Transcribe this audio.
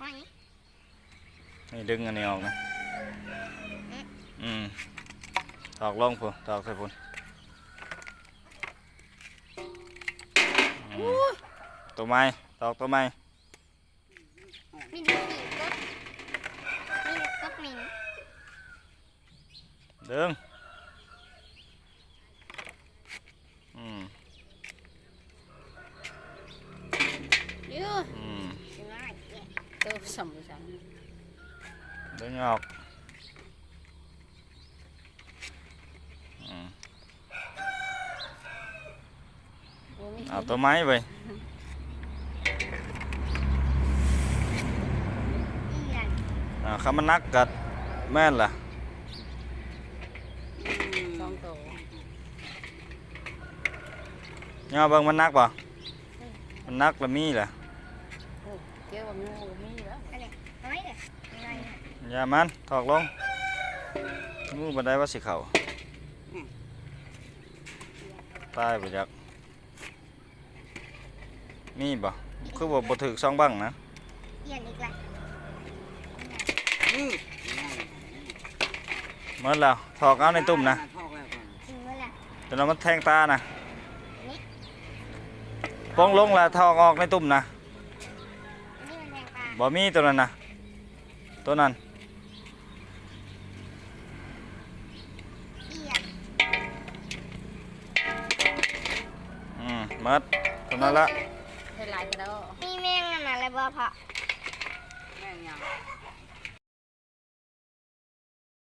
หอยนี่ดึงอันนี้ออกนะ อืมตอกลงพุ่นตอกใส่พุ่นอืมตัวไม้ตอกตัวไม้มีแต่ปีกกบมีแต่กบหมิงดึงอืม ยื้อ อืม ง่าย แยะเติมสมุสันดึงออกอืมโอ้ยเอาตัวไม้ไป เอียนอ่าคำมันนักกัดแม่นล่ะสองตัวย่อเบิ่งมันนักป่ะมันนักแล้วมีล่ะโอ้เจ้าว่างูมีแล้วอะไรหอยเลยง่ายอย่ามันถอกลงงูบันไดว่าสิเขาตายไปจักมีบ่คือบ่บ่ถึกสองบังนะเอียนอีกแล้วอืมเมื่อแล้วถอกเอาในตุ่มนะทอกแล้วก่อนจริงเมื่อไหร่จนเอามันแทงตานะปองลงแล้วถอกออกในตุ่มนะ บ่มีตัวนั้นนะตัวนั้นอืมมัดตัวนั้นละเห็นลายกระโดดมีแมงนั่นอะไรบ่พ่อแมงยัง